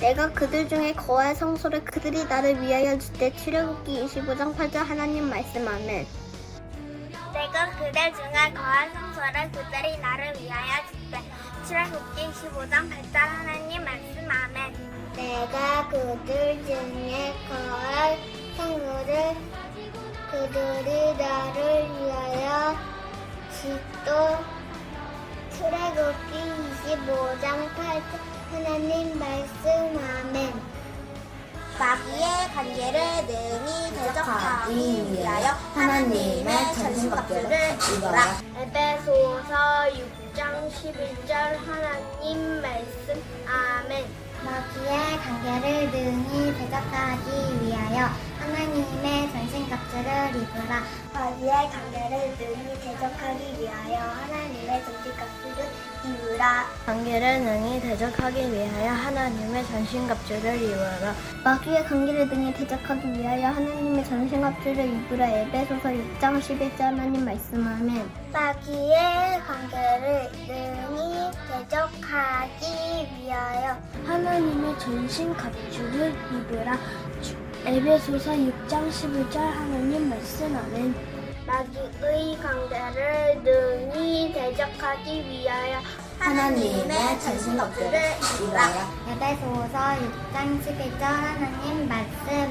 내가 그들 중에 거할 성소를 그들이 나를 위하여 줄때 출애굽기 25장 8절 하나님 말씀 아멘. 내가 그들 중에 거한 성소를 그들이 나를 위하여 줄때 출애굽기 25장 8절 하나님 말씀 아멘 내가 그들 중에 거할 성소를 그들이 나를 위하여 짓도 출애굽기 25장 8절 하나님 말씀 아멘. 마귀의 관계를 능히 대적하기 위하여 하나님의 전신갑주를 입어라. 에베소서 6장 11절 하나님 말씀 아멘. 마귀의 관계를 능히 대적하기 위하여 하나님의 전신갑주를 입으라. 마귀의 관계를 능히 대적하기 위하여 하나님의 전신갑주를 입으라. 관계를 능히 대적하기 위하여 하나님의 전신갑주를 입어라. 마귀의 관계를 등에 대적하기 위하여 하나님의 전신갑주를 입으라. 에베소서 6장 11절 하나님 말씀 하면 마귀의 관계를 능히 대적하기 위하여 하나님의 전신갑주를 입으라. 에베소서 6장 11절 하나님 말씀 아멘 마귀의 관계를 능히 대적하기 위하여 하나님의 전신갑주를 입으라. 에베소서 6장 11절 하나님 말씀